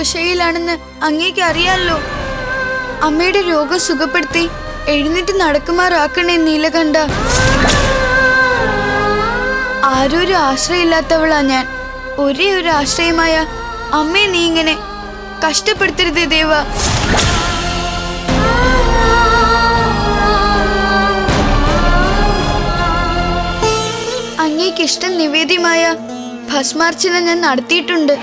രോഗശൈലിയിലാണെന്ന് അങ്ങേക്ക് അറിയാലോ. അമ്മയുടെ രോഗം സുഖപ്പെടുത്തി എഴുന്നേറ്റ് നടക്കുമാറാക്കണേ നീലകണ്ഠ. ആരൊരു ആശ്രയമില്ലാത്തവളാ ഞാൻ. ഒരേ ഒരു ആശ്രയമായ അമ്മയെ നീ ഇങ്ങനെ കഷ്ടപ്പെടുത്തരുത് ദേവ. അങ്ങേക്കിഷ്ടം നിവേദ്യമായ ഭസ്മാർച്ചന ഞാൻ നടത്തിയിട്ടുണ്ട്.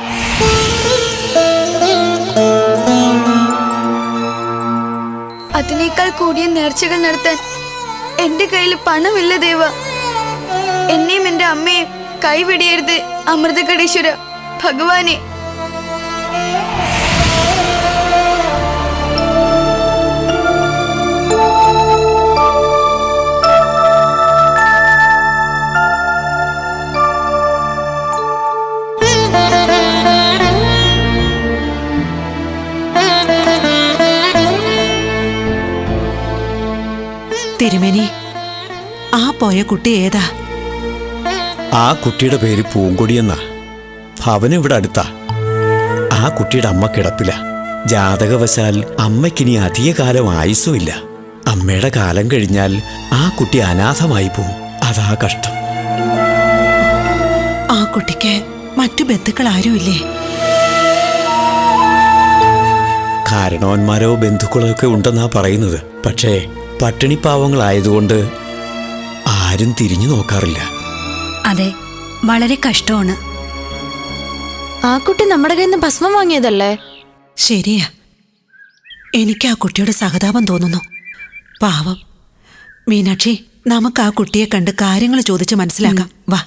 അതിനേക്കാൾ കൂടിയ നേർച്ചകൾ നടത്താൻ എന്റെ കയ്യിൽ പണമില്ല ദേവ. എന്നെയും എന്റെ അമ്മയും കൈവിടിയരുത് അമൃതകടീശ്വര ഭഗവാനെ. തിരുമേനി. ആ പോയ കുട്ടി ഏതാ? ആ കുട്ടിയുടെ പേര് പൂങ്കൊടിയെന്നാ. ഭവനം ഇവിടെ അടുത്താ. ആ കുട്ടിയുടെ അമ്മ കിടപ്പില്ല ജാതകവശാൽ അമ്മയ്ക്കിനി അധിക കാലം ആയുസ്സുമില്ല. അമ്മയുടെ കാലം കഴിഞ്ഞാൽ ആ കുട്ടി അനാഥമായി പോവും. അതാ കഷ്ടം. ആ കുട്ടിക്ക് മറ്റു ബന്ധുക്കൾ ആരുമില്ലേ? കാരണവന്മാരോ ബന്ധുക്കളോ ഒക്കെ ഉണ്ടെന്നാ പറയുന്നത്. പക്ഷേ പട്ടിണിപ്പാവങ്ങളായതുകൊണ്ട് ആരും തിരിഞ്ഞു നോക്കാറില്ല. അതെ വളരെ കഷ്ടമാണ്. ആ കുട്ടി നമ്മുടെ കയ്യിൽ നിന്ന് ഭസ്മം വാങ്ങിയതല്ലേ? ശരിയാ. എനിക്ക് ആ കുട്ടിയുടെ സഹതാപം തോന്നുന്നു. പാവം. മീനാക്ഷി നമുക്ക് ആ കുട്ടിയെ കണ്ട് കാര്യങ്ങൾ ചോദിച്ച് മനസ്സിലാക്കാം. വാ.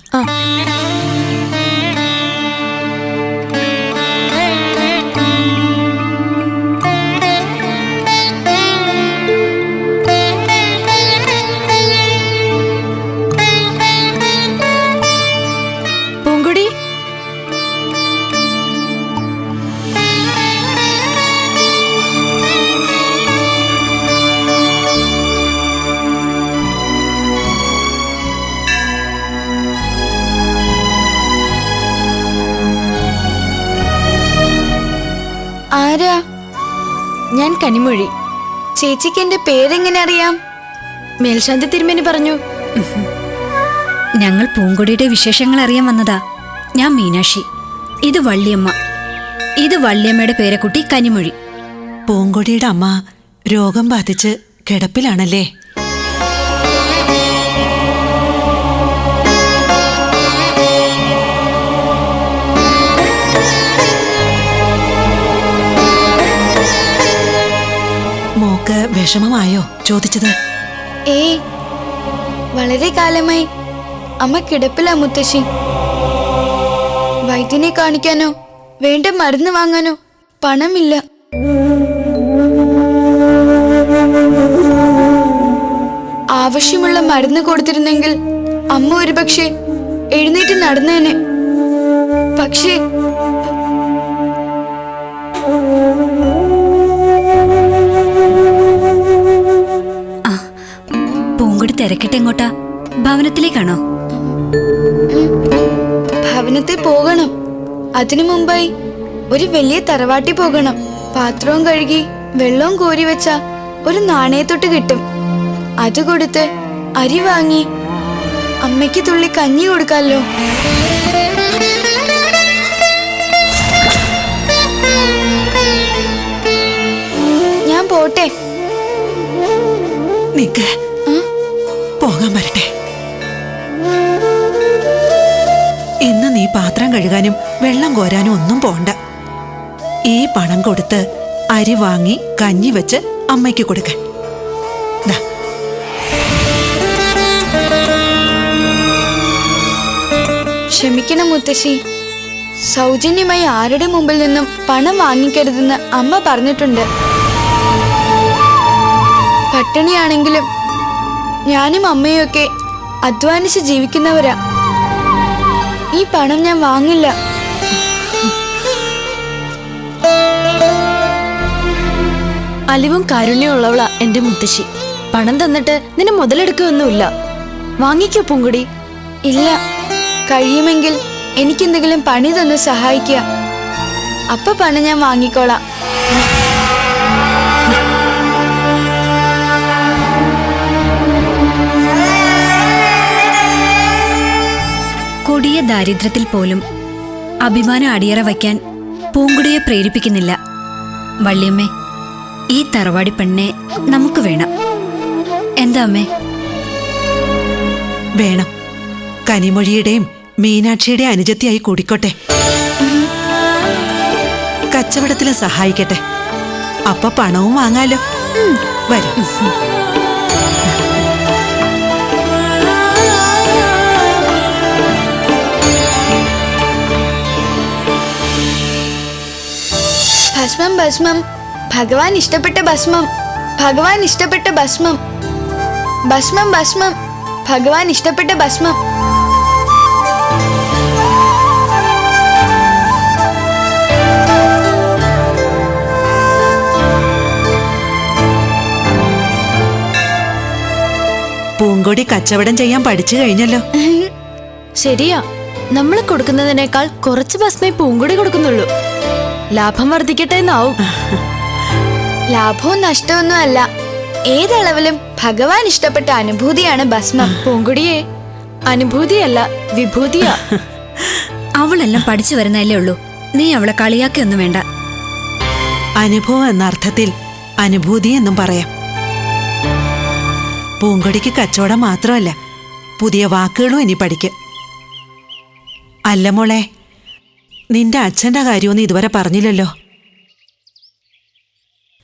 ചേച്ചിക്ക് എന്റെ പേരെങ്ങനെ അറിയാം? മേൽശാന്തി തിരുമേനി പറഞ്ഞു. ഞങ്ങൾ പൂങ്കൊടിയുടെ വിശേഷങ്ങൾ അറിയാൻ വന്നതാ. ഞാൻ മീനാക്ഷി. ഇത് വള്ളിയമ്മ. ഇത് വള്ളിയമ്മയുടെ പേരക്കുട്ടി കനിമൊഴി. പൂങ്കൊടിയുടെ അമ്മ രോഗം ബാധിച്ച് കിടപ്പിലാണല്ലേ? വിഷമമായോ ചോദിച്ചത്? ഏയ് വളരെ കാലമായി. അമ്മ കിടപ്പില്ല മുത്തശ്ശി. വൈദ്യനെ കാണിക്കാനോ വേണ്ട മരുന്ന് വാങ്ങാനോ പണമില്ല. ആവശ്യമുള്ള മരുന്ന് കൊടുത്തിരുന്നെങ്കിൽ അമ്മ ഒരുപക്ഷെ എഴുന്നേറ്റ് നടന്നേനെ. പക്ഷേ തിരക്കിട്ട് എങ്ങോട്ടാ? ഭവനത്തിലേക്കാണോ? ഭവനത്തിൽ പോകണം. അതിനു മുമ്പായി ഒരു വലിയ തറവാട്ടി പോകണം. പാത്രവും കഴുകി വെള്ളവും കോരി വെച്ച ഒരു നാണയത്തൊട്ട് കിട്ടും. അത് കൊടുത്ത് അരി വാങ്ങി അമ്മയ്ക്ക് തുള്ളി കഞ്ഞി കൊടുക്കാമല്ലോ ഞാൻ പോട്ടെ. നിക്ക്. പോകാൻ വരട്ടെ. ഇന്ന് നീ പാത്രം കഴുകാനും വെള്ളം കോരാനും ഒന്നും പോണ്ട. ഈ പണം കൊടുത്ത് അരി വാങ്ങി കഞ്ഞി വെച്ച് അമ്മയ്ക്ക് കൊടുക്ക ക്ഷമിക്കണം മുത്തശ്ശി. സൗജന്യമായി ആരുടെ മുമ്പിൽ നിന്നും പണം വാങ്ങിക്കരുതെന്ന് അമ്മ പറഞ്ഞിട്ടുണ്ട്. പട്ടിണിയാണെങ്കിലും ഞാനും അമ്മയും ഒക്കെ അധ്വാനിച്ച് ജീവിക്കുന്നവരാ. ഈ പണം ഞാൻ വാങ്ങില്ല. അലിവും കാരുണ്യമുള്ളവളാ എന്റെ മുത്തശ്ശി. പണം തന്നിട്ട് നിന്നെ മുതലെടുക്കുകയൊന്നുമില്ല വാങ്ങിക്കോ പൂങ്കുടി. ഇല്ല. കഴിയുമെങ്കിൽ എനിക്കെന്തെങ്കിലും പണി തന്ന് സഹായിക്കുക അപ്പൊ പണം ഞാൻ വാങ്ങിക്കോളാം. കൊടിയ ദാരിദ്ര്യത്തിൽ പോലും അഭിമാനം അടിയറ വയ്ക്കാൻ പൂങ്കുടിയെ പ്രേരിപ്പിക്കുന്നില്ല. വള്ളിയമ്മേ ഈ തറവാടി പെണ്ണെ നമുക്ക് വേണം. എന്താ അമ്മേ? വേണം. കനിമൊഴിയുടെയും മീനാക്ഷിയുടെയും അനുജത്തിയായി കൂടിക്കോട്ടെ. കച്ചവടത്തിൽ സഹായിക്കട്ടെ. അപ്പൊ പണവും വാങ്ങാലോ. വരും. ഭസ്മം ഭസ്മം. ഭഗവാൻ ഇഷ്ടപ്പെട്ട ഭസ്മം ഭഗവാൻ ഇഷ്ടപ്പെട്ട ഭസ്മം. ഭസ്മം ഭസ്മം. ഭഗവാൻ ഇഷ്ടപ്പെട്ട ഭസ്മം. പൂങ്കൊടി കച്ചവടം ചെയ്യാൻ പഠിച്ചു കഴിഞ്ഞല്ലോ. ശരിയാ. നമ്മൾ കൊടുക്കുന്നതിനേക്കാൾ കുറച്ച് ഭസ്മേ പൂങ്കൊടി കൊടുക്കുന്നുള്ളൂ. ലാഭം വർദ്ധിക്കട്ടെ എന്നാവും. ലാഭവും നഷ്ടമൊന്നും അല്ല ഏതളവിലും ഭഗവാൻ ഇഷ്ടപ്പെട്ട അനുഭൂതിയാണ് ഭസ്മം. പൂങ്കുടിയെ അനുഭൂതിയല്ല വിഭൂതിയ. അവളെല്ലാം പഠിച്ചു വരുന്നതല്ലേ ഉള്ളൂ. നീ അവളെ കളിയാക്കിയൊന്നും വേണ്ട. അനുഭവം എന്ന അർത്ഥത്തിൽ അനുഭൂതി എന്നും പറയാം. പൂങ്കൊടിക്ക് കച്ചവടം മാത്രമല്ല പുതിയ വാക്കുകളും ഇനി പഠിക്കും. അല്ല മോളെ നിന്റെ അച്ഛന്റെ കാര്യമൊന്നും ഇതുവരെ പറഞ്ഞില്ലല്ലോ.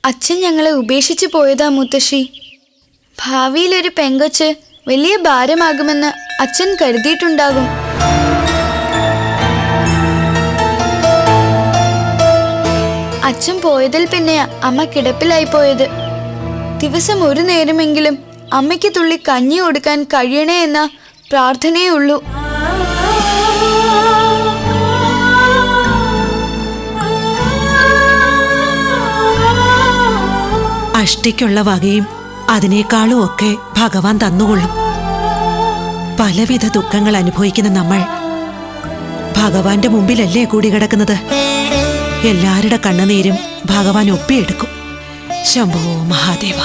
അച്ഛൻ ഞങ്ങളെ ഉപേക്ഷിച്ചു പോയതാ മുത്തശ്ശി. ഭാവിയിൽ ഒരു പെങ്കൊച്ച് വലിയ ഭാരമാകുമെന്ന് അച്ഛൻ കരുതിയിട്ടുണ്ടാകും. അച്ഛൻ പോയതിൽ പിന്നെ അമ്മ കിടപ്പിലായി പോയത്. ദിവസം ഒരു നേരമെങ്കിലും അമ്മയ്ക്ക് തുള്ളി കഞ്ഞി കൊടുക്കാൻ കഴിയണേ എന്ന പ്രാർത്ഥനയേ ഉള്ളൂ. അഷ്ടിക്കുള്ള വകയും അതിനേക്കാളും ഒക്കെ ഭഗവാൻ തന്നുകൊള്ളും. പലവിധ ദുഃഖങ്ങൾ അനുഭവിക്കുന്ന നമ്മൾ ഭഗവാന്റെ മുമ്പിലല്ലേ കൂടി കിടക്കുന്നത്? എല്ലാവരുടെ കണ്ണുനീരും ഭഗവാൻ ഒപ്പിയെടുക്കും. ശംഭോ മഹാദേവ.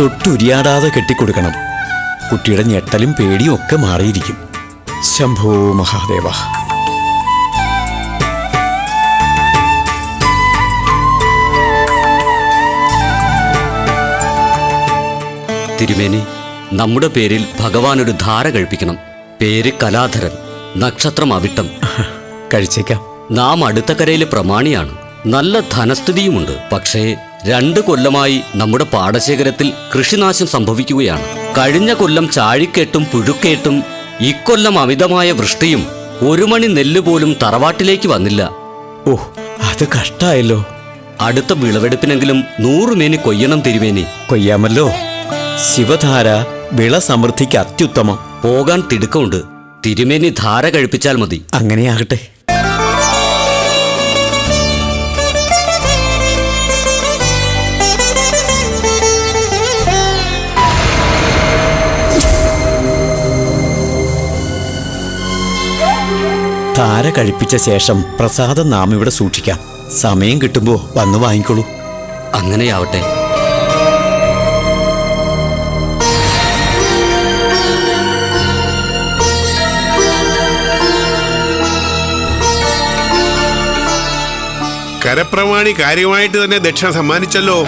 തൊട്ടുരിയാടാതെ കെട്ടിക്കൊടുക്കണം. കുട്ടിയുടെ ഞെട്ടലും പേടിയും ഒക്കെ മാറിയിരിക്കും. ശംഭോ മഹാദേവ. തിരുമേനി നമ്മുടെ പേരിൽ ഭഗവാൻ ഒരു ധാര കഴിപ്പിക്കണം. പേര് കലാധരൻ നക്ഷത്രം അവിട്ടം. കഴിച്ചേക്കാം. നാം അടുത്ത കരയിലെ പ്രമാണിയാണ്. നല്ല ധനസ്ഥിതിയുമുണ്ട്. പക്ഷേ രണ്ട് കൊല്ലമായി നമ്മുടെ പാടശേഖരത്തിൽ കൃഷിനാശം സംഭവിക്കുകയാണ്. കഴിഞ്ഞ കൊല്ലം ചാഴിക്കേട്ടും പുഴുക്കേട്ടും ഇക്കൊല്ലം അമിതമായ വൃഷ്ടിയും ഒരു മണി നെല്ല് പോലും തറവാട്ടിലേക്ക് വന്നില്ല. ഓ അത് കഷ്ടായല്ലോ. അടുത്ത വിളവെടുപ്പിനെങ്കിലും നൂറുമേനി കൊയ്യണം തിരുമേനി. കൊയ്യാമല്ലോ. ശിവധാര വിള സമൃദ്ധിക്ക് അത്യുത്തമം. പോകാൻ തിടുക്കമുണ്ട്. തിരുമേനി ധാര കഴിപ്പിച്ചാൽ മതി. അങ്ങനെയാകട്ടെ. ധാര കഴിപ്പിച്ച ശേഷം പ്രസാദം നാം ഇവിടെ സൂക്ഷിക്കാം. സമയം കിട്ടുമ്പോൾ വന്ന് വാങ്ങിക്കോളൂ. അങ്ങനെയാവട്ടെ. കരപ്രമാണി കാര്യമായിട്ട് തന്നെ ദക്ഷിണ സമ്മാനിച്ചല്ലോ.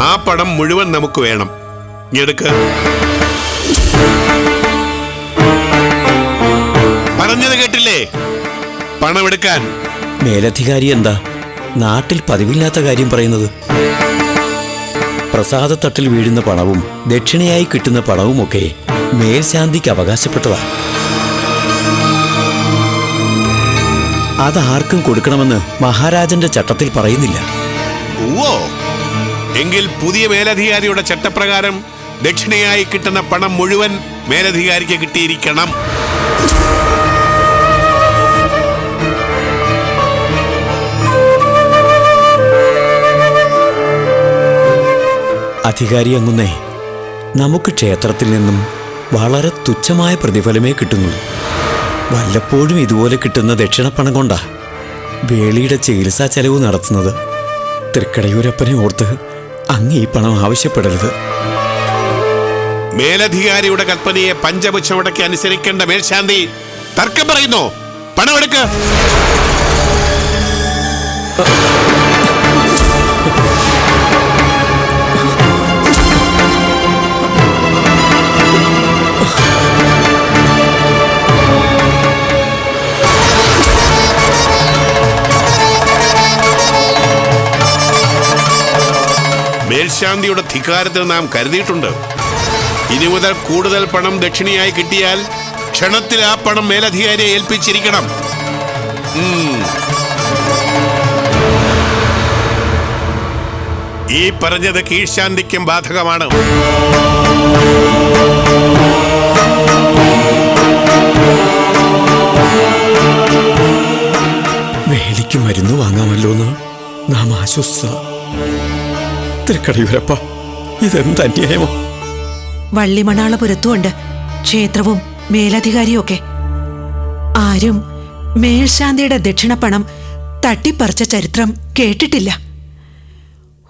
ആ പടം മുഴുവൻ നമുക്ക് വേണം. എടുക്ക. പറഞ്ഞത് കേട്ടില്ലേ? പണമെടുക്കാൻ. മേലധികാരി എന്താ? നാട്ടിൽ പതിവില്ലാത്ത കാര്യം പറയുന്നത്. പ്രസാദത്തട്ടിൽ വീഴുന്ന പണവും ദക്ഷിണയായി കിട്ടുന്ന പണവുമൊക്കെ മേൽശാന്തിക്ക് അവകാശപ്പെട്ടതാണ് അതാർക്കും കൊടുക്കണമെന്ന് മഹാരാജന്റെ ചട്ടത്തിൽ പറയുന്നില്ല. ഓ എങ്കിൽ പുതിയ മേലധികാരിയുടെ ചട്ടപ്രകാരം ദക്ഷിണയായി കിട്ടുന്ന പണം മുഴുവൻ മേലധികാരിക്ക് കിട്ടിയിരിക്കണം. അധികാരി അങ്ങുന്നേ നമുക്ക് ക്ഷേത്രത്തിൽ നിന്നും വളരെ തുച്ഛമായ പ്രതിഫലമേ കിട്ടുന്നുള്ളൂ. വല്ലപ്പോഴും ഇതുപോലെ കിട്ടുന്ന ദക്ഷിണപ്പണം കൊണ്ടാ വേളിയുടെ ചികിത്സാ ചെലവ് നടത്തുന്നത്. തൃക്കടയൂരപ്പനെ ഓർത്ത് അങ്ങ് ഈ പണം ആവശ്യപ്പെടരുത്. മേലധികാരിയുടെ കൽപ്പനയെ പഞ്ചപുച്ഛമടക്കി അനുസരിക്കേണ്ട മേൽശാന്തി തർക്കം പറയുന്നു. പണമെടുക്ക് മേൽശാന്തിയുടെ ധിക്കാരത്തിൽ നാം കരുതിയിട്ടുണ്ട്. ഇനി മുതൽ കൂടുതൽ പണം ദക്ഷിണയായി കിട്ടിയാൽ ക്ഷണത്തിൽ ആ പണം മേലധികാരിയെ ഏൽപ്പിച്ചിരിക്കണം. ഈ പറഞ്ഞത് കീഴ്ശാന്തിക്കും ബാധകമാണ്. വേലിക്ക് മരുന്ന് വാങ്ങാമല്ലോ എന്ന് നാം ആശ്വസിച്ച തൃക്കടയൂരപ്പ ഇതെന്ത് അന്യായമോ? വള്ളിമണാളപുരത്തുമുണ്ട് ക്ഷേത്രവും മേലധികാരിയൊക്കെ. ആരും മേൽശാന്തിയുടെ ദക്ഷിണപ്പണം തട്ടിപ്പറിച്ച ചരിത്രം കേട്ടിട്ടില്ല.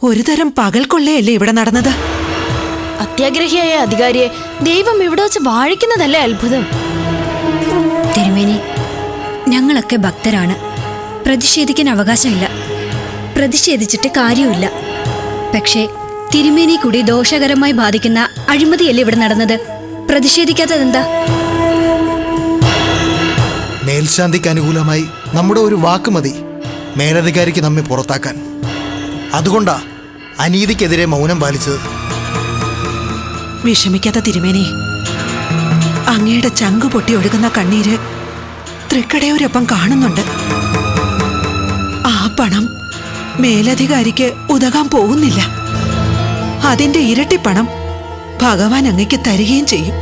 ഒരു തരം പകൽ കൊള്ളയല്ലേ ഇവിടെ നടന്നത്? അത്യാഗ്രഹിയായ അധികാരിയെ ദൈവം ഇവിടെ വെച്ച് വാഴിക്കുന്നതല്ലേ അത്ഭുതം. തിരുമേനി ഞങ്ങളൊക്കെ ഭക്തരാണ്. പ്രതിഷേധിക്കാൻ അവകാശമില്ല. പ്രതിഷേധിച്ചിട്ട് കാര്യമില്ല പക്ഷേ തിരുമേനി കൂടി ദോഷകരമായി ബാധിക്കുന്ന അഴിമതിയല്ലേ ഇവിടെ നടന്നത്? പ്രതിഷേധിക്കാത്തതെന്താ? മേൽശാന്തിക്ക് അനുകൂലമായി നമ്മുടെ ഒരു വാക്ക് മതി. മേലധികാരിക്ക് നമ്മെ പുറത്താക്കാൻ. അതുകൊണ്ടാ അനീതിക്കെതിരെ മൗനം പാലിച്ചത്. വിഷമിക്കാത്ത തിരുമേനി അങ്ങയുടെ ചങ്കു പൊട്ടി ഒഴുകുന്ന കണ്ണീര് തൃക്കടയൂരൊപ്പം കാണുന്നുണ്ട്. ആ പണം മേലധികാരിക്ക് ഉതകാൻ പോകുന്നില്ല. അതിന്റെ ഇരട്ടി പണം ഭഗവാൻ അങ്ങയ്ക്ക് തരികയും ചെയ്യും.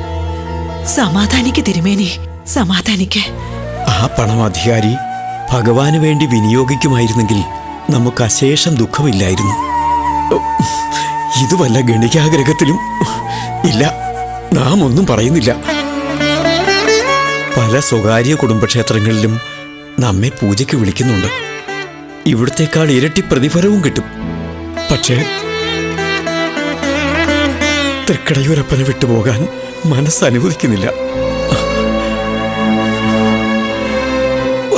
സമാധാനിക്ക് തിരുമേനി സമാധാനിക്ക്. ആ പണം അധികാരി ഭഗവാന് വേണ്ടി വിനിയോഗിക്കുമായിരുന്നെങ്കിൽ നമുക്ക് അശേഷം ദുഃഖമില്ലായിരുന്നു. ഇത് വല്ല ഗണികാഗ്രഹത്തിലും ഇല്ല നാം ഒന്നും പറയുന്നില്ല. പല സ്വകാര്യ കുടുംബക്ഷേത്രങ്ങളിലും നമ്മെ പൂജയ്ക്ക് വിളിക്കുന്നുണ്ട്. ഇവിടത്തേക്കാൾ ഇരട്ടി പ്രതിഫലവും കിട്ടും. പക്ഷേ തൃക്കടയൂരപ്പനെ വിട്ടുപോകാൻ മനസ്സ് അനുവദിക്കുന്നില്ല.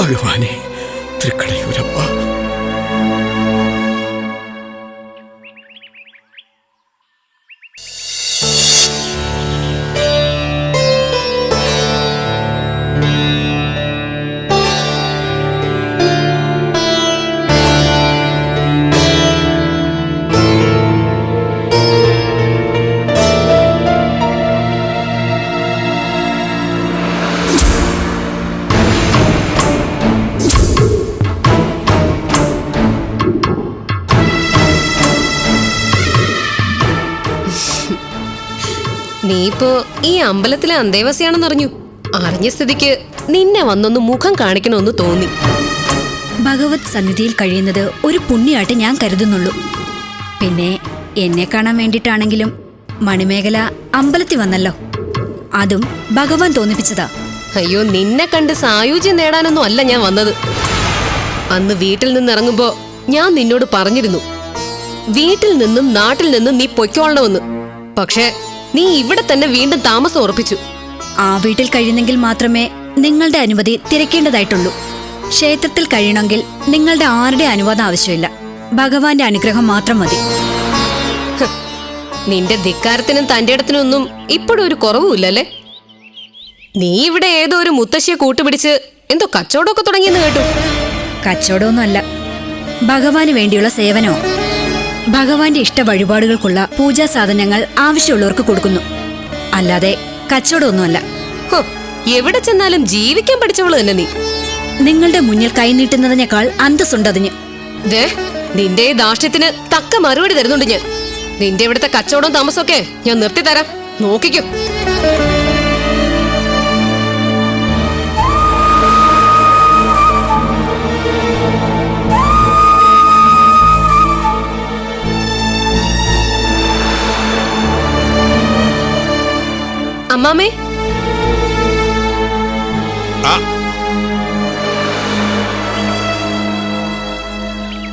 ഭഗവാനെ തൃക്കടയൂരപ്പ ഇപ്പോ ഈ അമ്പലത്തിലെ അന്തേവാസിയാണെന്ന് അറിഞ്ഞു? അറിഞ്ഞ സ്ഥിതിക്ക് നിന്നെ വന്നൊന്ന് മുഖം കാണിക്കണമെന്ന് തോന്നി. ഭഗവത് സന്നിധിയിൽ കഴിയുന്നത് ഒരു പുണ്യമായിട്ട് ഞാൻ കരുതുന്നുള്ളൂ. പിന്നെ എന്നെ കാണാൻ വേണ്ടിയിട്ടാണെങ്കിലും മണിമേഖല അമ്പലത്തിൽ വന്നല്ലോ. അതും ഭഗവാൻ തോന്നിപ്പിച്ചതാ. അയ്യോ നിന്നെ കണ്ട് സായുജ്യം നേടാനൊന്നും അല്ല ഞാൻ വന്നത്. അന്ന് വീട്ടിൽ നിന്ന് ഇറങ്ങുമ്പോ ഞാൻ നിന്നോട് പറഞ്ഞിരുന്നു. വീട്ടിൽ നിന്നും നാട്ടിൽ നിന്നും നീ പൊയ്ക്കോളണമെന്ന്. പക്ഷേ നീ ഇവിടെ തന്നെ വീണ്ടും താമസം ഉറപ്പിച്ചു. ആ വീട്ടിൽ കഴിയുന്നെങ്കിൽ മാത്രമേ നിങ്ങളുടെ അനുമതി തിരക്കേണ്ടതായിട്ടുള്ളൂ. ക്ഷേത്രത്തിൽ കഴിയണമെങ്കിൽ നിങ്ങളുടെ ആരുടെ അനുവാദം ആവശ്യമില്ല. ഭഗവാന്റെ അനുഗ്രഹം മാത്രം മതി. നിന്റെ ധിക്കാരത്തിനും തന്റെ ഇടത്തിനും ഒന്നും ഇപ്പോഴും ഒരു കുറവുമില്ലല്ലേ? നീ ഇവിടെ ഏതോ ഒരു മുത്തശ്ശിയെ കൂട്ടുപിടിച്ച് എന്തോ കച്ചവടമൊക്കെ തുടങ്ങിയെന്ന് കേട്ടു. കച്ചവടമൊന്നുമല്ല. ഭഗവാന് വേണ്ടിയുള്ള സേവനമോ. ഭഗവാന്റെ ഇഷ്ട വഴിപാടുകൾക്കുള്ള പൂജാ സാധനങ്ങൾ ആവശ്യമുള്ളവർക്ക് കൊടുക്കുന്നു. അല്ലാതെ കച്ചവടമൊന്നുമല്ല. ഹോ, എവിടെ ചെന്നാലും ജീവിക്കാൻ പഠിച്ചവൾ തന്നെ നീ. നിങ്ങളുടെ മുന്നിൽ കൈനീട്ടുന്നതിനേക്കാൾ അന്തസ്സുണ്ടതിന്. ദേ നിന്റെ ദാഷ്ട്യത്തിന് തക്ക മറുപടി തരുന്നുണ്ട് ഞാൻ. നിന്റെ ഇവിടുത്തെ കച്ചവടവും താമസമൊക്കെ ഞാൻ നിർത്തി തരാം നോക്കിക്കോ. അമ്മാമേ?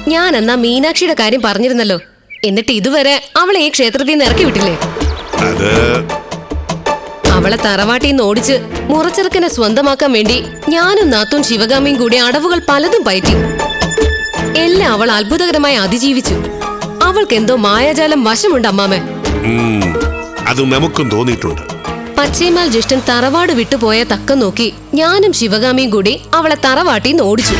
ഞാൻ എന്നാ മീനാക്ഷിയുടെ കാര്യം പറഞ്ഞിരുന്നല്ലോ. എന്നിട്ട് ഇതുവരെ അവളെ ഈ ക്ഷേത്രത്തിൽ നിന്ന് ഇറക്കി വിട്ടില്ലേ? അവളെ തറവാട്ടിൽ നിന്ന് ഓടിച്ച് മുറച്ചെറുക്കനെ സ്വന്തമാക്കാൻ വേണ്ടി ഞാനും നാത്തും ശിവഗാമിയും കൂടി അടവുകൾ പലതും പയറ്റി. എല്ലാം അവൾ അത്ഭുതകരമായി അതിജീവിച്ചു. അവൾക്ക് എന്തോ മായാജാലം വശമുണ്ട് അമ്മാമേ. അത് നമുക്കും തോന്നിയിട്ടുണ്ട്. പച്ചേമാൽ ജ്യേഷ്ഠൻ തറവാട് വിട്ടുപോയ തക്കം നോക്കി ഞാനും ശിവഗാമിയും കൂടി അവളെ തറവാട്ടി ഓടിച്ചു.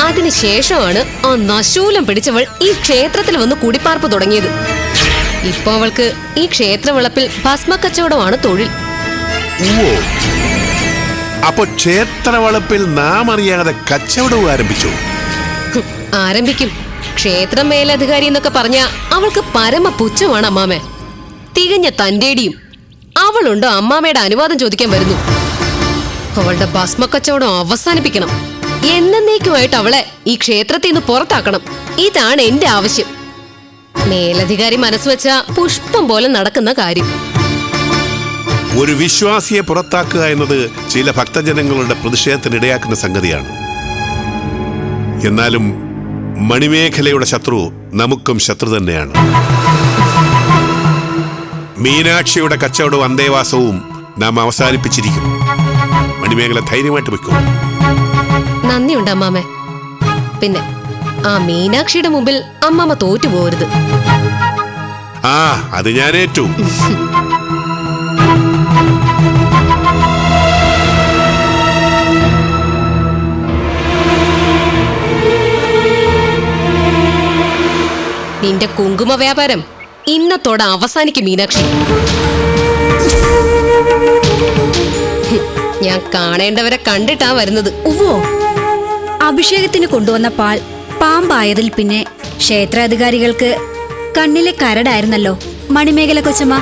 അതിനുശേഷമാണ് ആ നശൂലം പിടിച്ചവൾ ഈ ക്ഷേത്രത്തിൽ വന്ന് കുടിപ്പാർപ്പ് തുടങ്ങിയത്. ഇപ്പൊ അവൾക്ക് ഈ ക്ഷേത്രവിളപ്പിൽ ഭസ്മക്കച്ചവടമാണ് തൊഴിൽ. അപ്പൊ ക്ഷേത്രവളപ്പിൽ നാം അറിയാതെ കച്ചവടവും ആരംഭിച്ചു? ആരംഭിക്കും. ക്ഷേത്രം മേലധികാരി എന്നൊക്കെ പറഞ്ഞ അവൾക്ക് പരമ പുച്ഛമാണ് അമ്മാമേ തികഞ്ഞ തന്റേടിയും അവളുണ്ടോ അമ്മാമ്മയുടെ അനുവാദം ചോദിക്കാൻ വരുന്നു. അവളുടെ ഭസ്മക്കച്ചവടം അവസാനിപ്പിക്കണം. എന്നേക്കുമായിട്ട് അവളെ ഈ ക്ഷേത്രത്തിൽ നിന്ന് പുറത്താക്കണം. ഇതാണ് എന്റെ ആവശ്യം. മേലധികാരി മനസ്സ് വെച്ച പുഷ്പം പോലെ നടക്കുന്ന കാര്യം. ഒരു വിശ്വാസിയെ പുറത്താക്കുക എന്നത് ചില ഭക്തജനങ്ങളുടെ പ്രതിഷേധത്തിനിടയാക്കുന്ന സംഗതിയാണ്. എന്നാലും മണിമേഖലയുടെ ശത്രു നമുക്കും ശത്രു തന്നെയാണ്. മീനാക്ഷിയുടെ കച്ചവടവും അന്തേവാസവും നാം അവസാനിപ്പിച്ചിരിക്കും മണിമേഖല ധൈര്യമായിട്ട് വെക്കും നന്ദിയുണ്ട് അമ്മാമേ. പിന്നെ ആ മീനാക്ഷിയുടെ മുമ്പിൽ അമ്മാമ തോറ്റു പോരുത് ആ അത് ഞാൻ ഏറ്റു നിന്റെ കുങ്കുമ വ്യാപാരം ഇന്നത്തോടെ അവസാനിക്കും മീനാക്ഷി. ഞാൻ കാണേണ്ടവരെ കണ്ടിട്ടാ വരുന്നത്. ഉവ്വോ? അഭിഷേകത്തിന് കൊണ്ടുവന്ന പാൽ പാമ്പായതിൽ പിന്നെ ക്ഷേത്രാധികാരികൾക്ക് കണ്ണിലെ കരടായിരുന്നല്ലോ മണിമേഖല കൊച്ചമ്മ.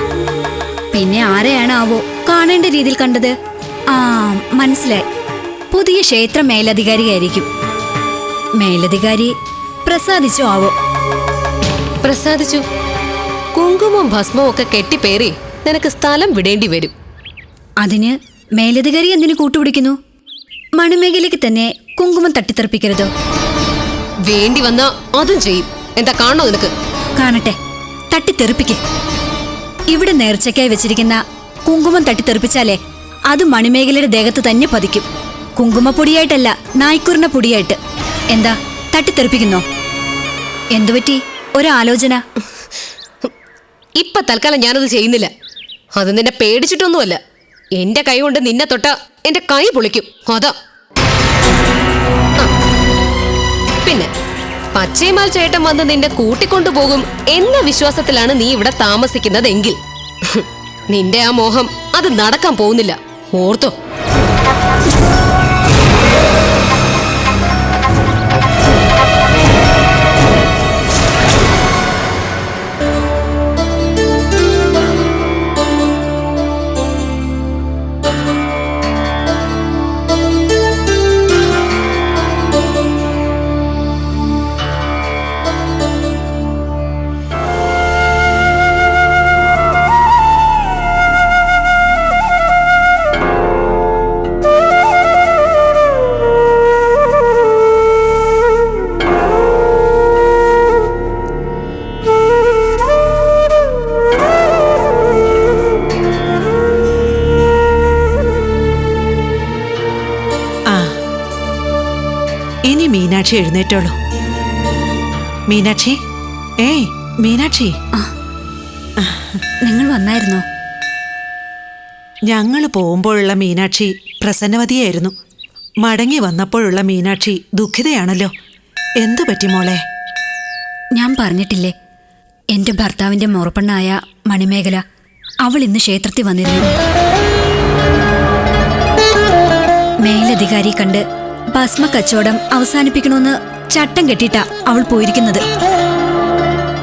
പിന്നെ ആരെയാണ് ആവോ കാണേണ്ട രീതിയിൽ കണ്ടത്? ആ മനസ്സിലായി. പുതിയ ക്ഷേത്ര മേലധികാരിയായിരിക്കും. മേലധികാരി പ്രസാദിച്ചോ ആവോ? പ്രസാദിച്ചു. കുങ്കുമം ഭസ്മവും ഒക്കെ കെട്ടിപ്പേറി നിനക്ക് സ്ഥലം വിടേണ്ടി വരും. അതിന് മേലധികാരി എന്തിനു കൂട്ടുപിടിക്കുന്നു? മണിമേഖലയ്ക്ക് തന്നെ കുങ്കുമം തട്ടിത്തെറിപ്പിക്കരുതോ? വേണ്ടി വന്ന അതും ചെയ്യും. എന്താ കാണണോ നിനക്ക്? കാണട്ടെ. തട്ടിത്തെറിപ്പിക്കേ. ഇവിടെ നേർച്ചയ്ക്കായി വെച്ചിരിക്കുന്ന കുങ്കുമം തട്ടിത്തെറിപ്പിച്ചാലേ അത് മണിമേഖലയുടെ ദേഹത്ത് തന്നെ പതിക്കും. കുങ്കുമപ്പൊടിയായിട്ടല്ല നായ്ക്കുറിന പൊടിയായിട്ട്. എന്താ തട്ടിത്തെറിപ്പിക്കുന്നോ? എന്തുപറ്റി? ഒരാലോചന. ഇപ്പൊ തൽക്കാലം ഞാനത് ചെയ്യുന്നില്ല. അത് നിന്നെ പേടിച്ചിട്ടൊന്നുമല്ല. എന്റെ കൈ കൊണ്ട് നിന്നെ തൊട്ട എന്റെ കൈ പൊളിക്കും. അതാ. പിന്നെ പച്ചയമാൽ ചേട്ടൻ വന്ന് നിന്നെ കൂട്ടിക്കൊണ്ടുപോകും എന്ന വിശ്വാസത്തിലാണ് നീ ഇവിടെ താമസിക്കുന്നതെങ്കിൽ. നിന്റെ ആ മോഹം അത് നടക്കാൻ പോകുന്നില്ല. ഓർത്തോ. മീനാക്ഷി എഴുന്നേറ്റോളൂ. മീനാക്ഷി? ഏയ് മീനാക്ഷി. നിങ്ങൾ വന്നായിരുന്നോ? ഞങ്ങൾ പോകുമ്പോഴുള്ള മീനാക്ഷി പ്രസന്നവതിയായിരുന്നു. മടങ്ങി വന്നപ്പോഴുള്ള മീനാക്ഷി ദുഃഖിതയാണല്ലോ. എന്തു പറ്റി മോളെ? ഞാൻ പറഞ്ഞിട്ടില്ലേ എന്റെ ഭർത്താവിന്റെ മുറപ്പെണ്ണായ മണിമേഖല അവൾ ഇന്ന് ക്ഷേത്രത്തിൽ വന്നിരുന്നു. മേലധികാരി കണ്ട് ഭസ്മ കച്ചവടം അവസാനിപ്പിക്കണമെന്ന് ചട്ടം കെട്ടിട്ടാ അവൾ പോയിരിക്കുന്നത്.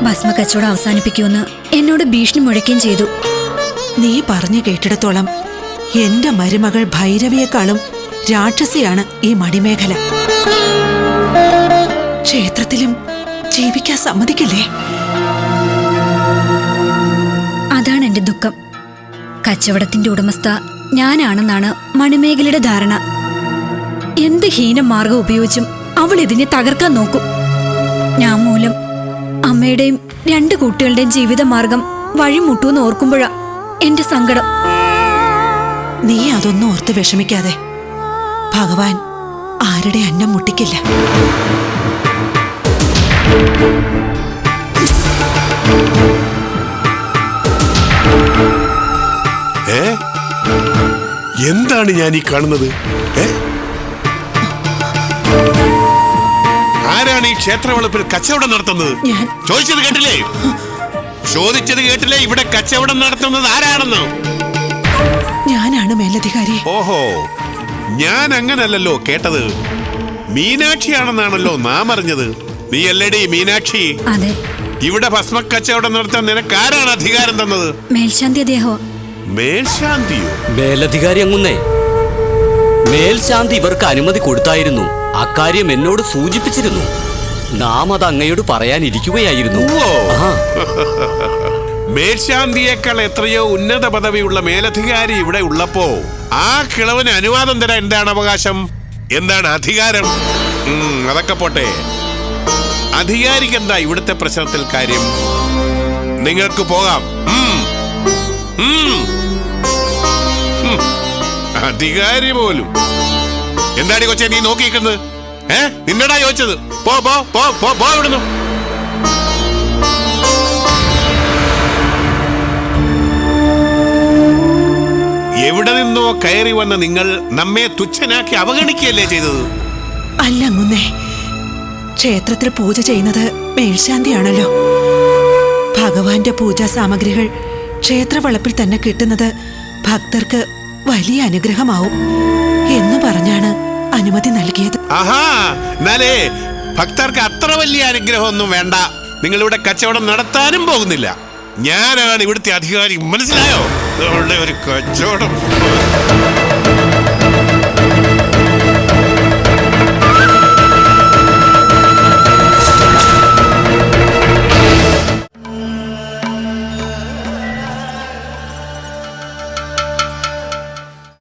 ഭസ്മ കച്ചവടം അവസാനിപ്പിക്കുമെന്ന് എന്നോട് ഭീഷണി മുഴക്കുകയും ചെയ്തു. നീ പറഞ്ഞു കേട്ടിടത്തോളം എന്റെ മരുമകൾ ഭൈരവിയെക്കാളും രാക്ഷസിയാണ് ഈ മണിമേഖല ക്ഷേത്രത്തിലും ജീവിക്കാൻ സമ്മതിക്കില്ലേ? അതാണ് എന്റെ ദുഃഖം. കച്ചവടത്തിന്റെ ഉടമസ്ഥ ഞാനാണെന്നാണ് മണിമേഖലയുടെ ധാരണ. എന്ത് ഹീന മാർഗം ഉപയോഗിച്ചും അവൾ ഇതിനെ തകർക്കാൻ നോക്കും. ഞാൻ മൂലം അമ്മയുടെയും രണ്ട് കുട്ടികളുടെയും ജീവിതമാർഗം വഴിമുട്ടൂന്ന് ഓർക്കുമ്പോഴാ എന്റെ സങ്കടം. നീ അതൊന്നും ഓർത്ത് വിഷമിക്കാതെ. ഭഗവാൻ ആരുടെ അന്നം മുട്ടിക്കില്ല. എന്താണ് ഞാൻ ഈ കാണുന്നത്? ഏ? ആരാണ് ഈ ക്ഷേത്രവളപ്പിൽ കച്ചവടം നടത്തുന്നത്? ഞാൻ. ചോദിച്ചത് കേട്ടില്ലേ? ചോദിച്ചത് കേട്ടില്ലേ? ഇവിടെ കച്ചവടം നടത്തുന്നത് ആരാണെന്ന്? ഞാനാണ് മേലധികാരി. ഓഹോ ഞാൻ അങ്ങനല്ലല്ലോ കേട്ടത്. മീനാക്ഷിയാണെന്നാണല്ലോ നാം അറിഞ്ഞത്. നീ അല്ലേടി മീനാക്ഷി? അതെ. ഇവിടെ ഭസ്മ കച്ചവടം നടത്താൻ നിനക്ക് ആരാണ് അധികാരം തന്നത്? മേൽശാന്തി അദ്ദേഹോ. മേൽശാന്തിയോ? മേലധികാരി അങ്ങുന്നേ. മേൽശാന്തി ഇവർക്ക് അനുമതി കൊടുത്തായിരുന്നു. അക്കാര്യം എന്നോട് സൂചിപ്പിച്ചിരുന്നു. നാം അത് അങ്ങയോട് പറയാനിരിക്കുകയായിരുന്നു. മേൽശാന്തിയേക്കാൾ എത്രയോ ഉന്നത പദവിയുള്ള മേലധികാരി ഇവിടെ ഉള്ളപ്പോ ആ കിളവന് അനുവാദം തരാൻ എന്താണ് അവകാശം? എന്താണ് അധികാരം? അതൊക്കെ പോട്ടെ. അധികാരിക്ക് എന്താ ഇവിടുത്തെ പ്രശ്നത്തിൽ കാര്യം? നിങ്ങൾക്ക് പോകാം. അധികാരി പോലും. എന്താണ് കൊച്ചെ നീ നോക്കിയിരിക്കുന്നത്? ഏ? നിന്നടാ ചോദിച്ചത്. പോ പോ പോ പോ പോ ഇവിടുന്നു. എവിടെ നിന്നോ കയറി വന്ന നിങ്ങൾ നമ്മെ തുച്ഛനാക്കി അവഗണിക്കുകയല്ലേ ചെയ്തത്? അല്ല മുന്നേ. ക്ഷേത്രത്തിൽ പൂജ ചെയ്യുന്നത് മേൽശാന്തിയാണല്ലോ. ഭഗവാന്റെ പൂജാ സാമഗ്രികൾ ക്ഷേത്രവളപ്പിൽ തന്നെ കിട്ടുന്നത് ഭക്തർക്ക് വലിയ അനുഗ്രഹമാവും എന്ന് പറഞ്ഞാണ് അനുമതി നൽകിയത്. ആഹാ എന്നാലേ ഭക്തർക്ക് അത്ര വലിയ അനുഗ്രഹമൊന്നും വേണ്ട. നിങ്ങൾ ഇവിടെ കച്ചവടം നടത്താനും പോകുന്നില്ല. ഞാനാണ് ഇവിടുത്തെ അധികാരി. മനസ്സിലായോ? ഒരു കച്ചവടം.